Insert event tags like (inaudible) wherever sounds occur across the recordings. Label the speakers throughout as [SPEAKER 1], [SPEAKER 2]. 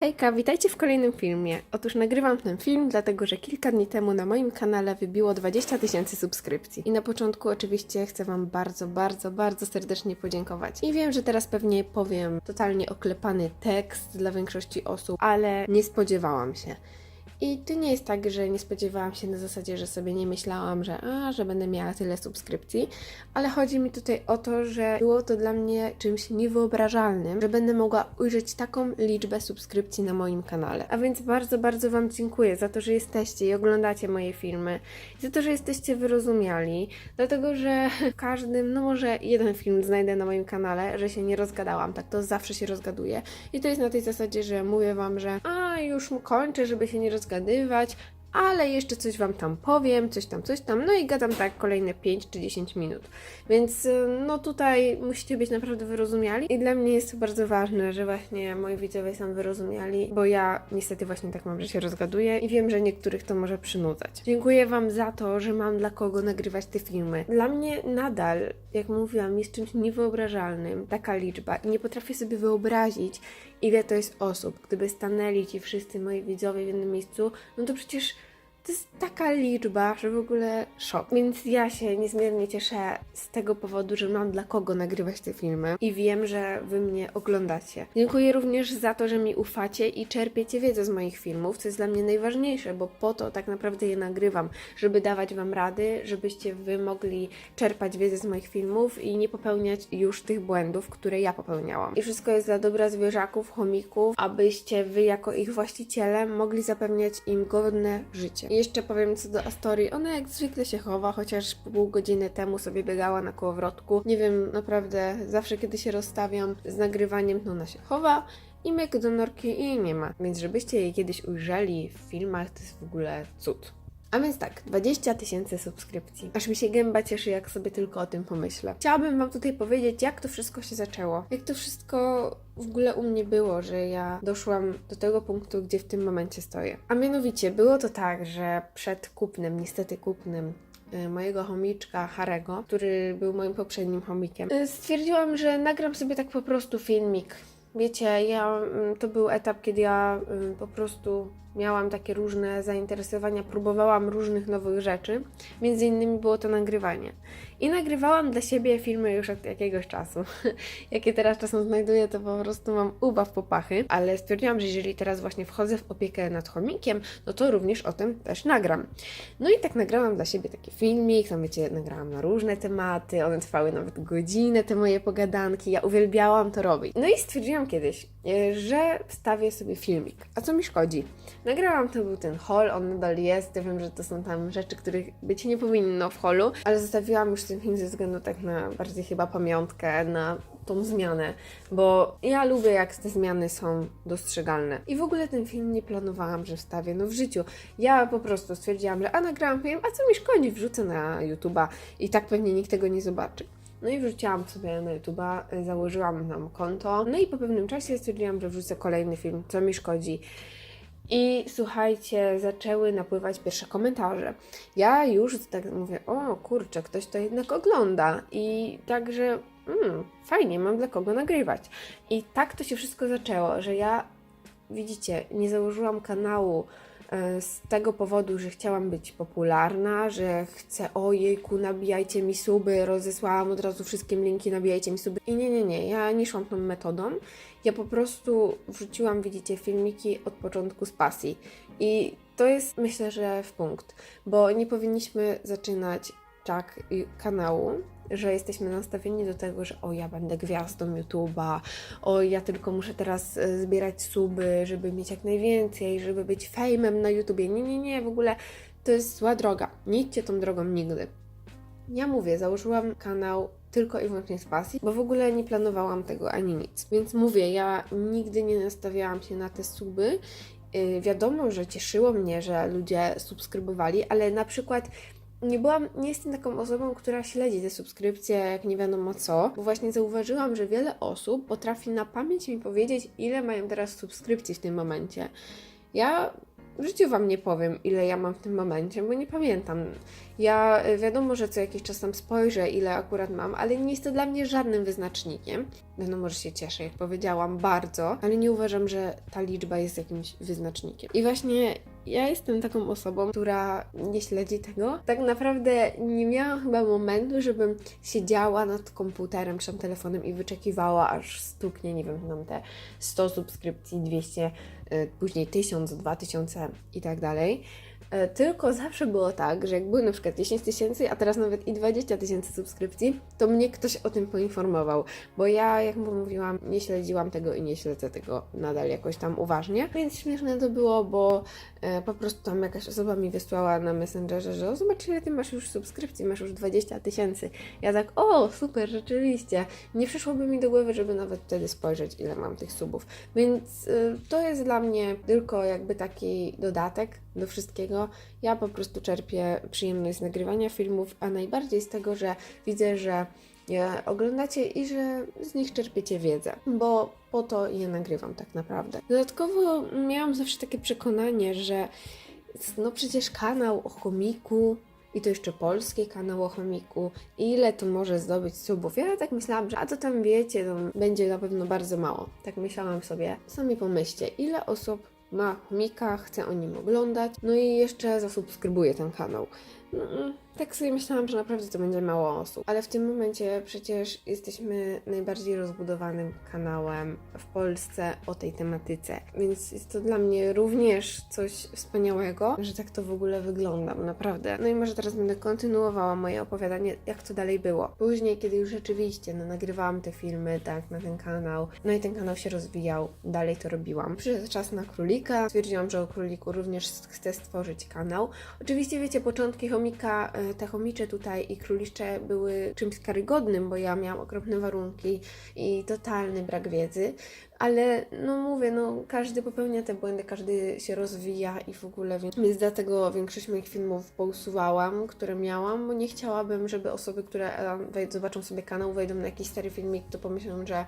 [SPEAKER 1] Hejka, witajcie w kolejnym filmie. Otóż nagrywam ten film, dlatego że kilka dni temu na moim kanale wybiło 20 tysięcy subskrypcji. I na początku oczywiście chcę Wam bardzo, bardzo, bardzo serdecznie podziękować. I wiem, że teraz pewnie powiem totalnie oklepany tekst dla większości osób, ale nie spodziewałam się. I to nie jest tak, że nie spodziewałam się na zasadzie, że sobie nie myślałam, że a, że będę miała tyle subskrypcji, ale chodzi mi tutaj o to, że było to dla mnie czymś niewyobrażalnym, że będę mogła ujrzeć taką liczbę subskrypcji na moim kanale. A więc bardzo, bardzo Wam dziękuję za to, że jesteście i oglądacie moje filmy, i za to, że jesteście wyrozumiali, dlatego że w każdym, no może jeden film znajdę na moim kanale, że się nie rozgadałam, tak to zawsze się rozgaduję. I to jest na tej zasadzie, że mówię Wam, że a już kończę, żeby się nie rozgadywać, ale jeszcze coś Wam tam powiem, coś tam, coś tam, no i gadam tak kolejne 5 czy 10 minut. Więc y, no tutaj musicie być naprawdę wyrozumiali i dla mnie jest to bardzo ważne, że właśnie moi widzowie są wyrozumiali, bo ja niestety właśnie tak mam, że się rozgaduję i wiem, że niektórych to może przynudzać. Dziękuję Wam za to, że mam dla kogo nagrywać te filmy. Dla mnie nadal, jak mówiłam, jest czymś niewyobrażalnym taka liczba i nie potrafię sobie wyobrazić, ile to jest osób. Gdyby stanęli ci wszyscy moi widzowie w jednym miejscu, no to przecież to jest taka liczba, że w ogóle szok. Więc ja się niezmiernie cieszę z tego powodu, że mam dla kogo nagrywać te filmy i wiem, że wy mnie oglądacie. Dziękuję również za to, że mi ufacie i czerpiecie wiedzę z moich filmów, co jest dla mnie najważniejsze, bo po to tak naprawdę je nagrywam, żeby dawać wam rady, żebyście wy mogli czerpać wiedzę z moich filmów i nie popełniać już tych błędów, które ja popełniałam. I wszystko jest dla dobra zwierzaków, chomików, abyście wy jako ich właściciele mogli zapewniać im godne życie. Jeszcze powiem co do Astorii. Ona jak zwykle się chowa, chociaż pół godziny temu sobie biegała na kołowrotku. Nie wiem, naprawdę zawsze kiedy się rozstawiam z nagrywaniem, to ona się chowa. I myk do norki i jej nie ma. Więc żebyście jej kiedyś ujrzeli w filmach, to jest w ogóle cud. A więc tak, 20 tysięcy subskrypcji. Aż mi się gęba cieszy, jak sobie tylko o tym pomyślę. Chciałabym Wam tutaj powiedzieć, jak to wszystko się zaczęło. Jak to wszystko w ogóle u mnie było, że ja doszłam do tego punktu, gdzie w tym momencie stoję. A mianowicie, było to tak, że przed kupnem, niestety kupnem, y, mojego chomiczka Harego, który był moim poprzednim chomikiem, y, stwierdziłam, że nagram sobie tak po prostu filmik. Wiecie, ja, mm, to był etap, kiedy ja y, po prostu miałam takie różne zainteresowania, próbowałam różnych nowych rzeczy. Między innymi było to nagrywanie. I nagrywałam dla siebie filmy już od jakiegoś czasu. (laughs) Jakie teraz czasem znajduję, to po prostu mam ubaw popachy, ale stwierdziłam, że jeżeli teraz właśnie wchodzę w opiekę nad chomikiem, no to również o tym też nagram. No i tak nagrałam dla siebie taki filmik, tam wiecie, nagrałam na różne tematy, one trwały nawet godzinę, te moje pogadanki, ja uwielbiałam to robić. No i stwierdziłam kiedyś, e, że wstawię sobie filmik. A co mi szkodzi? Nagrałam, to był ten haul, on nadal jest, ja wiem, że to są tam rzeczy, których być nie powinno w holu, ale zostawiłam już ten film ze względu tak na bardziej chyba pamiątkę, na tą zmianę, bo ja lubię jak te zmiany są dostrzegalne. I w ogóle ten film nie planowałam, że wstawię, no w życiu. Ja po prostu stwierdziłam, że a nagrałam film, a co mi szkodzi, wrzucę na YouTube'a i tak pewnie nikt tego nie zobaczy. No i wrzuciłam sobie na YouTube'a, założyłam nam konto, no i po pewnym czasie stwierdziłam, że wrzucę kolejny film, co mi szkodzi. I słuchajcie, zaczęły napływać pierwsze komentarze. Ja już tak mówię, o kurczę, ktoś to jednak ogląda. I także, mm, fajnie, mam dla kogo nagrywać. I tak to się wszystko zaczęło, że ja, widzicie, nie założyłam kanału z tego powodu, że chciałam być popularna, że chcę, ojejku, nabijajcie mi suby, rozesłałam od razu wszystkim linki, nabijajcie mi suby. I nie, nie, nie, ja nie szłam tą metodą. Ja po prostu wrzuciłam, widzicie, filmiki od początku z pasji. I to jest, myślę, że w punkt, bo nie powinniśmy zaczynać tak y, kanału, że jesteśmy nastawieni do tego, że o, ja będę gwiazdą YouTube'a, o, ja tylko muszę teraz e, zbierać suby, żeby mieć jak najwięcej, żeby być fejmem na YouTubie. Nie, nie, nie, w ogóle to jest zła droga. Nie idźcie tą drogą nigdy. Ja mówię, założyłam kanał tylko i wyłącznie z pasji, bo w ogóle nie planowałam tego ani nic. Więc mówię, ja nigdy nie nastawiałam się na te suby. Yy, wiadomo, że cieszyło mnie, że ludzie subskrybowali, ale na przykład nie byłam, nie jestem taką osobą, która śledzi te subskrypcje jak nie wiadomo co, bo właśnie zauważyłam, że wiele osób potrafi na pamięć mi powiedzieć, ile mają teraz subskrypcji w tym momencie. Ja w życiu Wam nie powiem, ile ja mam w tym momencie, bo nie pamiętam. Ja y, wiadomo, że co jakiś czas tam spojrzę, ile akurat mam, ale nie jest to dla mnie żadnym wyznacznikiem. Wiadomo, że się cieszę, jak powiedziałam, bardzo, ale nie uważam, że ta liczba jest jakimś wyznacznikiem. I właśnie ja jestem taką osobą, która nie śledzi tego. Tak naprawdę nie miałam chyba momentu, żebym siedziała nad komputerem czy telefonem i wyczekiwała, aż stuknie, nie wiem, nam te 100 subskrypcji, 200, y, później 1000, 2000 i tak dalej. E, Tylko zawsze było tak, że jak były na przykład 10 tysięcy, a teraz nawet i 20 tysięcy subskrypcji, to mnie ktoś o tym poinformował, bo ja, jak mówiłam, nie śledziłam tego i nie śledzę tego nadal jakoś tam uważnie. Więc śmieszne to było, bo e, po prostu tam jakaś osoba mi wysłała na Messengerze, że zobacz ile ty masz już subskrypcji, masz już 20 tysięcy. Ja tak, o, super, rzeczywiście. Nie przyszłoby mi do głowy, żeby nawet wtedy spojrzeć, ile mam tych subów. Więc y, to jest dla mnie tylko jakby taki dodatek do wszystkiego. Ja po prostu czerpię przyjemność z nagrywania filmów, a najbardziej z tego, że widzę, że je oglądacie i że z nich czerpiecie wiedzę, bo po to je nagrywam tak naprawdę. Dodatkowo miałam zawsze takie przekonanie, że no przecież kanał o chomiku i to jeszcze polski kanał o chomiku, ile to może zdobyć subów? Ja tak myślałam, że a to tam wiecie, to będzie na pewno bardzo mało. Tak myślałam sobie. Sami pomyślcie, ile osób ma chomika, chce o nim oglądać, no i jeszcze zasubskrybuje ten kanał. No, tak sobie myślałam, że naprawdę to będzie mało osób. Ale w tym momencie przecież jesteśmy najbardziej rozbudowanym kanałem w Polsce o tej tematyce. Więc jest to dla mnie również coś wspaniałego, że tak to w ogóle wygląda, naprawdę. No i może teraz będę kontynuowała moje opowiadanie, jak to dalej było. Później, kiedy już rzeczywiście no, nagrywałam te filmy, tak, na ten kanał, no i ten kanał się rozwijał, dalej to robiłam. Przyszedł czas na królika, stwierdziłam, że o króliku również chcę stworzyć kanał. Oczywiście, wiecie, początki chomika, e, te chomicze tutaj i królicze były czymś karygodnym, bo ja miałam okropne warunki i totalny brak wiedzy, ale no mówię, no każdy popełnia te błędy, każdy się rozwija i w ogóle, więc dlatego większość moich filmów pousuwałam, które miałam, bo nie chciałabym, żeby osoby, które e, zobaczą sobie kanał, wejdą na jakiś stary filmik, to pomyślą, że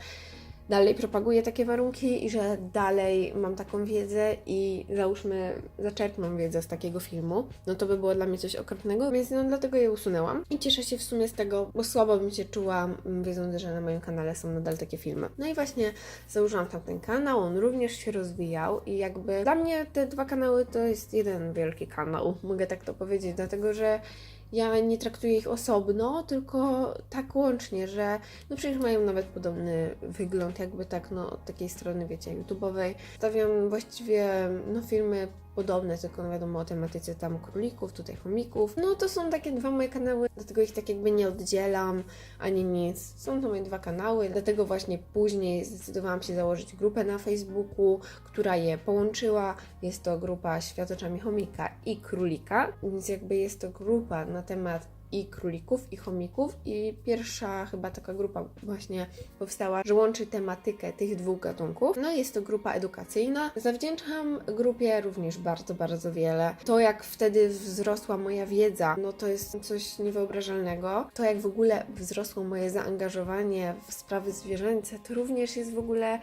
[SPEAKER 1] dalej propaguję takie warunki i że dalej mam taką wiedzę i załóżmy zaczerpną wiedzę z takiego filmu, no to by było dla mnie coś okropnego, więc no dlatego je usunęłam i cieszę się w sumie z tego, bo słabo bym się czuła m, wiedząc, że na moim kanale są nadal takie filmy. No i właśnie założyłam tam ten kanał, on również się rozwijał i jakby dla mnie te dwa kanały to jest jeden wielki kanał, mogę tak to powiedzieć, dlatego że ja nie traktuję ich osobno, tylko tak łącznie, że no przecież mają nawet podobny wygląd, jakby tak, no od takiej strony, wiecie, YouTube'owej. Stawiam właściwie, no filmy podobne, tylko wiadomo o tematyce tam królików, tutaj chomików. No to są takie dwa moje kanały, dlatego ich tak jakby nie oddzielam, ani nic. Są to moje dwa kanały, dlatego właśnie później zdecydowałam się założyć grupę na Facebooku, która je połączyła. Jest to grupa Światoczami Chomika i Królika, więc jakby jest to grupa na temat i królików, i chomików. I pierwsza chyba taka grupa właśnie powstała, że łączy tematykę tych dwóch gatunków. No jest to grupa edukacyjna. Zawdzięczam grupie również bardzo, bardzo wiele. To jak wtedy wzrosła moja wiedza, no to jest coś niewyobrażalnego. To jak w ogóle wzrosło moje zaangażowanie w sprawy zwierzęce, to również jest w ogóle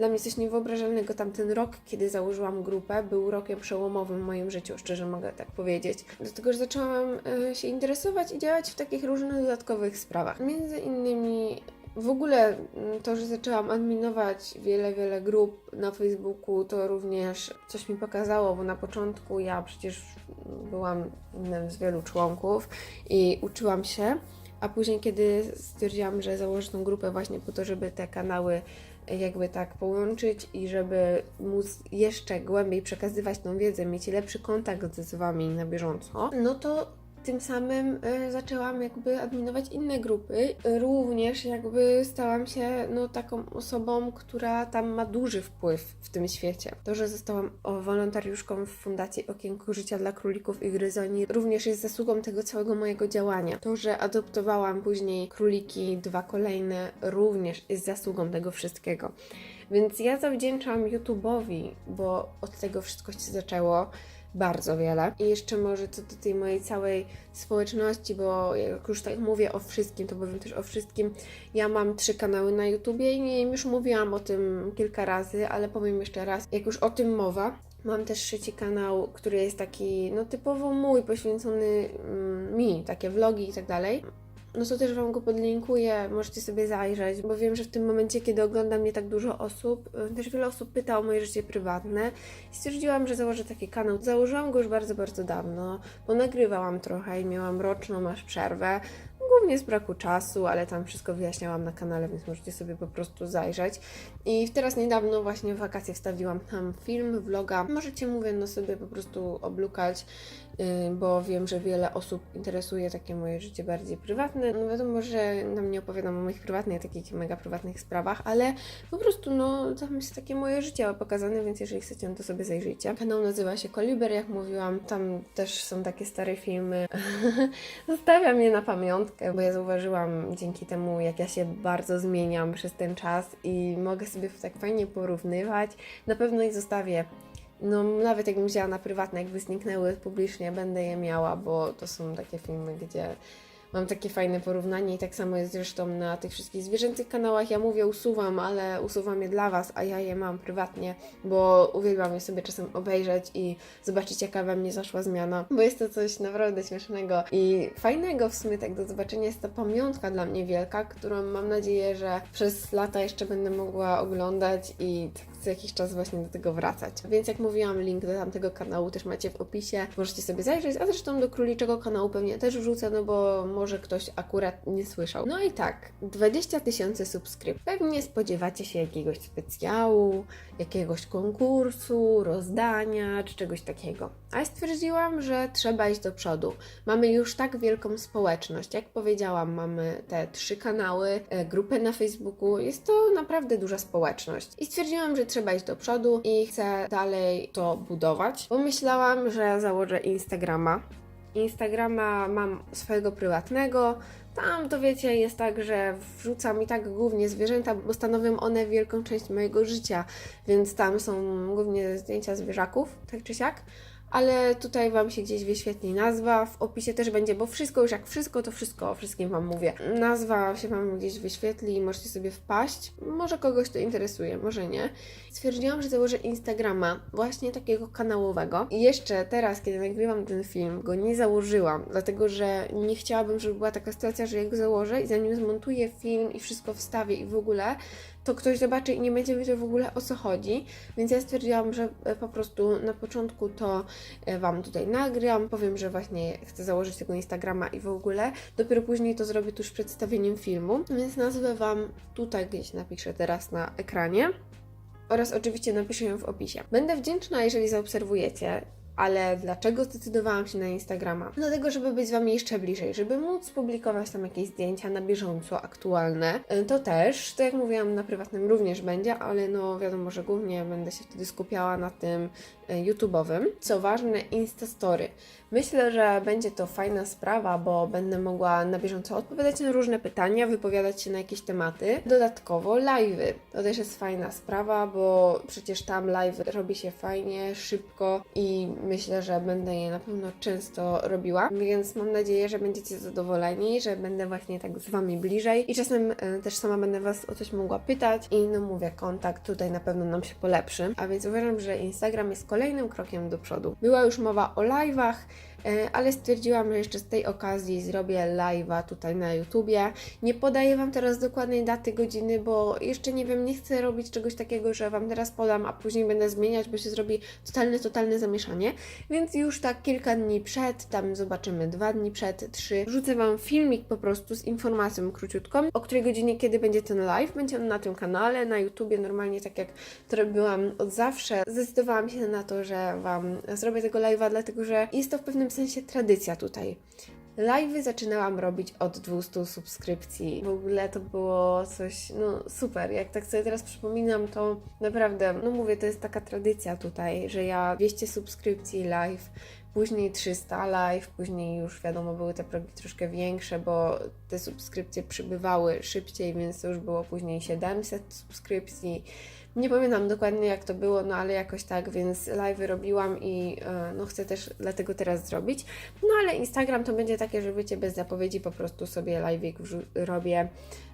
[SPEAKER 1] dla mnie coś niewyobrażalnego. Tamten rok, kiedy założyłam grupę, był rokiem przełomowym w moim życiu, szczerze mogę tak powiedzieć. Dlatego, że zaczęłam e, się interesować i działać w takich różnych dodatkowych sprawach. Między innymi w ogóle mm, to, że zaczęłam adminować wiele, wiele grup na Facebooku, to również coś mi pokazało, bo na początku ja przecież byłam jednym z wielu członków i uczyłam się, a później, kiedy stwierdziłam, że założę tą grupę właśnie po to, żeby te kanały jakby tak połączyć i żeby móc jeszcze głębiej przekazywać tą wiedzę, mieć lepszy kontakt z Wami na bieżąco, no to tym samym y, zaczęłam jakby adminować inne grupy. Również jakby stałam się no, taką osobą, która tam ma duży wpływ w tym świecie. To, że zostałam wolontariuszką w Fundacji Okienku Życia dla Królików i Gryzoni również jest zasługą tego całego mojego działania. To, że adoptowałam później króliki, dwa kolejne, również jest zasługą tego wszystkiego. Więc ja zawdzięczam YouTube'owi, bo od tego wszystko się zaczęło bardzo wiele. I jeszcze może co do tej mojej całej społeczności, bo jak już tak mówię o wszystkim, to powiem też o wszystkim. Ja mam trzy kanały na YouTubie i nie już mówiłam o tym kilka razy, ale powiem jeszcze raz, jak już o tym mowa. Mam też trzeci kanał, który jest taki, no typowo mój, poświęcony mm, mi, takie vlogi i tak dalej no to też Wam go podlinkuję, możecie sobie zajrzeć, bo wiem, że w tym momencie, kiedy ogląda mnie tak dużo osób, y, też wiele osób pyta o moje życie prywatne i stwierdziłam, że założę taki kanał. Założyłam go już bardzo, bardzo dawno, bo nagrywałam trochę i miałam roczną aż przerwę, głównie z braku czasu, ale tam wszystko wyjaśniałam na kanale, więc możecie sobie po prostu zajrzeć. I teraz niedawno właśnie w wakacje wstawiłam tam film, vloga. Możecie, mówię, no sobie po prostu oblukać, yy, bo wiem, że wiele osób interesuje takie moje życie bardziej prywatne. No wiadomo, że nam nie opowiadam o moich prywatnych, takich mega prywatnych sprawach, ale po prostu, no, tam jest takie moje życie pokazane, więc jeżeli chcecie, no to sobie zajrzyjcie. Kanał nazywa się Koliber, jak mówiłam, tam też są takie stare filmy. (laughs) Zostawiam je na pamiątkę, bo ja zauważyłam dzięki temu, jak ja się bardzo zmieniam przez ten czas i mogę sobie tak fajnie porównywać. Na pewno ich zostawię no nawet jakbym wzięła na prywatne, jakby zniknęły publicznie, będę je miała, bo to są takie filmy, gdzie mam takie fajne porównanie i tak samo jest zresztą na tych wszystkich zwierzęcych kanałach. Ja mówię usuwam, ale usuwam je dla Was, a ja je mam prywatnie, bo uwielbiam je sobie czasem obejrzeć i zobaczyć jaka we mnie zaszła zmiana, bo jest to coś naprawdę śmiesznego i fajnego w sumie tak do zobaczenia. Jest to pamiątka dla mnie wielka, którą mam nadzieję, że przez lata jeszcze będę mogła oglądać i tak co jakiś czas właśnie do tego wracać. Więc jak mówiłam, link do tamtego kanału też macie w opisie, możecie sobie zajrzeć, a zresztą do króliczego kanału pewnie też wrzucę, no bo może ktoś akurat nie słyszał. No i tak, 20 tysięcy subskrypcji. Pewnie spodziewacie się jakiegoś specjału, jakiegoś konkursu, rozdania czy czegoś takiego. A ja stwierdziłam, że trzeba iść do przodu. Mamy już tak wielką społeczność. Jak powiedziałam, mamy te trzy kanały, e, grupę na Facebooku. Jest to naprawdę duża społeczność. I stwierdziłam, że trzeba iść do przodu i chcę dalej to budować. Pomyślałam, że założę Instagrama. Instagrama mam swojego prywatnego. Tam to wiecie, jest tak, że wrzucam i tak głównie zwierzęta, bo stanowią one wielką część mojego życia, więc tam są głównie zdjęcia zwierzaków, tak czy siak ale tutaj Wam się gdzieś wyświetli nazwa, w opisie też będzie, bo wszystko już jak wszystko, to wszystko o wszystkim Wam mówię. Nazwa się Wam gdzieś wyświetli i możecie sobie wpaść. Może kogoś to interesuje, może nie. Stwierdziłam, że założę Instagrama, właśnie takiego kanałowego. I jeszcze teraz, kiedy nagrywam ten film, go nie założyłam, dlatego że nie chciałabym, żeby była taka sytuacja, że jak go założę i zanim zmontuję film i wszystko wstawię i w ogóle, to ktoś zobaczy i nie będzie wiedział w ogóle o co chodzi. Więc ja stwierdziłam, że e, po prostu na początku to e, Wam tutaj nagram, powiem, że właśnie chcę założyć tego Instagrama i w ogóle. Dopiero później to zrobię tuż przedstawieniem filmu, więc nazwę Wam tutaj gdzieś napiszę teraz na ekranie oraz oczywiście napiszę ją w opisie. Będę wdzięczna, jeżeli zaobserwujecie ale dlaczego zdecydowałam się na Instagrama? Dlatego, żeby być z Wami jeszcze bliżej, żeby móc publikować tam jakieś zdjęcia na bieżąco, aktualne. E, to też, to jak mówiłam, na prywatnym również będzie, ale no wiadomo, że głównie będę się wtedy skupiała na tym e, YouTube'owym. Co ważne, Instastory. Myślę, że będzie to fajna sprawa, bo będę mogła na bieżąco odpowiadać na różne pytania, wypowiadać się na jakieś tematy. Dodatkowo live'y. To też jest fajna sprawa, bo przecież tam live robi się fajnie, szybko i myślę, że będę je na pewno często robiła, więc mam nadzieję, że będziecie zadowoleni, że będę właśnie tak z Wami bliżej i czasem e, też sama będę Was o coś mogła pytać i no mówię, kontakt tutaj na pewno nam się polepszy, a więc uważam, że Instagram jest kolejnym krokiem do przodu. Była już mowa o live'ach, ale stwierdziłam, że jeszcze z tej okazji zrobię live'a tutaj na YouTubie. Nie podaję Wam teraz dokładnej daty, godziny, bo jeszcze nie wiem, nie chcę robić czegoś takiego, że Wam teraz podam, a później będę zmieniać, bo się zrobi totalne, totalne zamieszanie. Więc już tak kilka dni przed, tam zobaczymy dwa dni przed, trzy, wrzucę Wam filmik po prostu z informacją króciutką, o której godzinie, kiedy będzie ten live. Będzie on na tym kanale, na YouTubie, normalnie tak jak to robiłam od zawsze. Zdecydowałam się na to, że Wam zrobię tego live'a, dlatego że jest to w pewnym sensie tradycja tutaj. Live'y zaczynałam robić od 200 subskrypcji. W ogóle to było coś, no super. Jak tak sobie teraz przypominam, to naprawdę, no mówię, to jest taka tradycja tutaj, że ja 200 subskrypcji live, później 300 live, później już wiadomo, były te progi troszkę większe, bo te subskrypcje przybywały szybciej, więc to już było później 700 subskrypcji Nie pamiętam dokładnie jak to było, no ale jakoś tak, więc live robiłam i e, no chcę też dlatego teraz zrobić. No ale Instagram to będzie takie, że wiecie, bez zapowiedzi po prostu sobie live robię.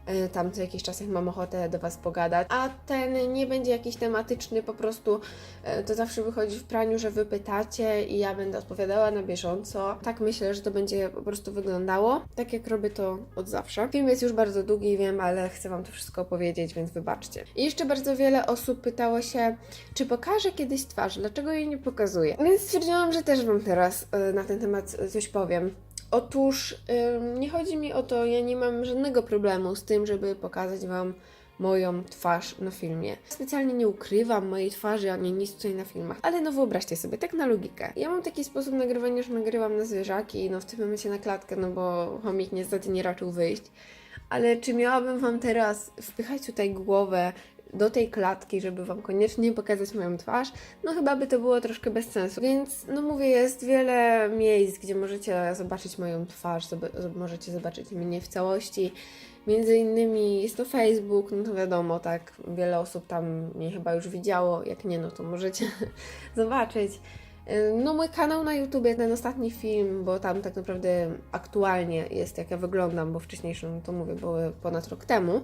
[SPEAKER 1] E, Tam co jakiś czas, jak mam ochotę do Was pogadać. A ten nie będzie jakiś tematyczny, po prostu e, to zawsze wychodzi w praniu, że Wy pytacie i ja będę odpowiadała na bieżąco. Tak myślę, że to będzie po prostu wyglądało, tak jak robię to od zawsze. Film jest już bardzo długi, wiem, ale chcę Wam to wszystko opowiedzieć, więc wybaczcie. I jeszcze bardzo wiele osób pytało się, czy pokażę kiedyś twarz, dlaczego jej nie pokazuję. Więc stwierdziłam, że też Wam teraz e, na ten temat coś powiem. Otóż nie chodzi mi o to, ja nie mam żadnego problemu z tym, żeby pokazać Wam moją twarz na filmie. Specjalnie nie ukrywam mojej twarzy, ani nic tutaj na filmach, ale no wyobraźcie sobie, tak na logikę. Ja mam taki sposób nagrywania, że nagrywam na zwierzaki, no w tym momencie na klatkę, no bo chomik niestety nie raczył wyjść. Ale czy miałabym Wam teraz wpychać tutaj głowę do tej klatki, żeby Wam koniecznie pokazać moją twarz, no chyba by to było troszkę bez sensu. Więc, no mówię, jest wiele miejsc, gdzie możecie zobaczyć moją twarz, zob- możecie zobaczyć mnie w całości. Między innymi jest to Facebook, no to wiadomo, tak, wiele osób tam mnie chyba już widziało, jak nie, no to możecie (laughs) zobaczyć. No mój kanał na YouTubie, ten ostatni film, bo tam tak naprawdę aktualnie jest jak ja wyglądam, bo wcześniejszy, no to mówię, były ponad rok temu.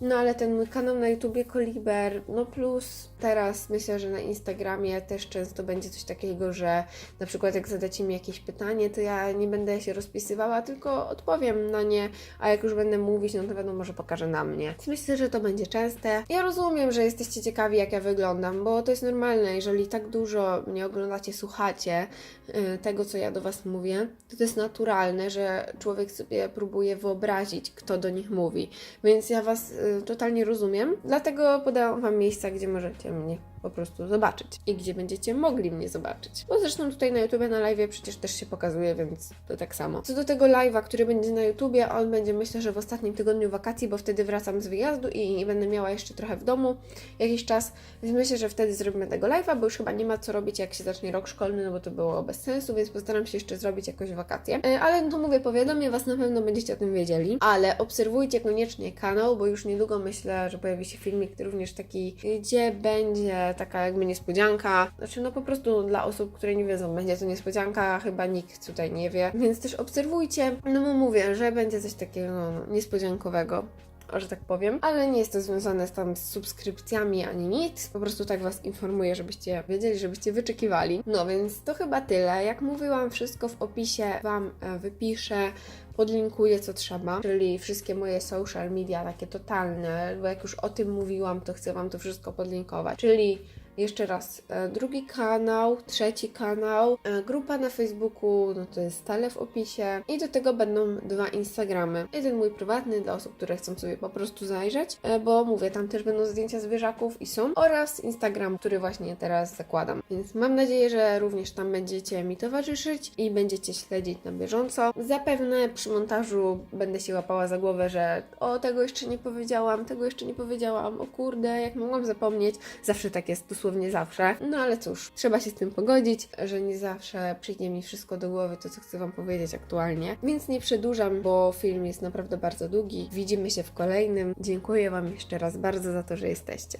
[SPEAKER 1] No ale ten mój kanał na YouTubie Koliber, no plus teraz myślę, że na Instagramie też często będzie coś takiego, że na przykład jak zadacie mi jakieś pytanie, to ja nie będę się rozpisywała, tylko odpowiem na nie, a jak już będę mówić, no to wiadomo, że pokażę na mnie. Myślę, że to będzie częste. Ja rozumiem, że jesteście ciekawi, jak ja wyglądam, bo to jest normalne, jeżeli tak dużo mnie oglądacie, słuchacie y, tego, co ja do Was mówię, to to jest naturalne, że człowiek sobie próbuje wyobrazić, kto do nich mówi. Więc ja Was y, totalnie rozumiem, dlatego podałam Wam miejsca, gdzie możecie mnie po prostu zobaczyć i gdzie będziecie mogli mnie zobaczyć. Bo zresztą tutaj na YouTubie, na live przecież też się pokazuje, więc to tak samo. Co do tego live'a, który będzie na YouTubie, on będzie myślę, że w ostatnim tygodniu wakacji, bo wtedy wracam z wyjazdu i będę miała jeszcze trochę w domu jakiś czas, więc myślę, że wtedy zrobimy tego live'a, bo już chyba nie ma co robić, jak się zacznie rok szkolny, no bo to było bez sensu, więc postaram się jeszcze zrobić jakoś wakacje. E, Ale no to mówię, powiadomię Was, na pewno będziecie o tym wiedzieli, ale obserwujcie koniecznie kanał, bo już niedługo myślę, że pojawi się filmik również taki, gdzie będzie taka jakby niespodzianka. Znaczy, no po prostu dla osób, które nie wiedzą, będzie to niespodzianka, chyba nikt tutaj nie wie, więc też obserwujcie. No bo mówię, że będzie coś takiego no, niespodziankowego że tak powiem, ale nie jest to związane z tam z subskrypcjami ani nic. Po prostu tak Was informuję, żebyście wiedzieli, żebyście wyczekiwali. No więc to chyba tyle. Jak mówiłam, wszystko w opisie Wam e, wypiszę podlinkuję co trzeba, czyli wszystkie moje social media takie totalne, bo jak już o tym mówiłam, to chcę Wam to wszystko podlinkować. Czyli jeszcze raz, e, drugi kanał, trzeci kanał, e, grupa na Facebooku, no to jest stale w opisie i do tego będą dwa Instagramy. Jeden mój prywatny dla osób, które chcą sobie po prostu zajrzeć, e, bo mówię, tam też będą zdjęcia zwierzaków i są, oraz Instagram, który właśnie teraz zakładam. Więc mam nadzieję, że również tam będziecie mi towarzyszyć i będziecie śledzić na bieżąco. Zapewne przy montażu będę się łapała za głowę, że o, tego jeszcze nie powiedziałam, tego jeszcze nie powiedziałam, o kurde, jak mogłam zapomnieć. Zawsze tak jest, dosłownie zawsze. No ale cóż, trzeba się z tym pogodzić, że nie zawsze przyjdzie mi wszystko do głowy, to co chcę Wam powiedzieć aktualnie. Więc nie przedłużam, bo film jest naprawdę bardzo długi. Widzimy się w kolejnym. Dziękuję Wam jeszcze raz bardzo za to, że jesteście.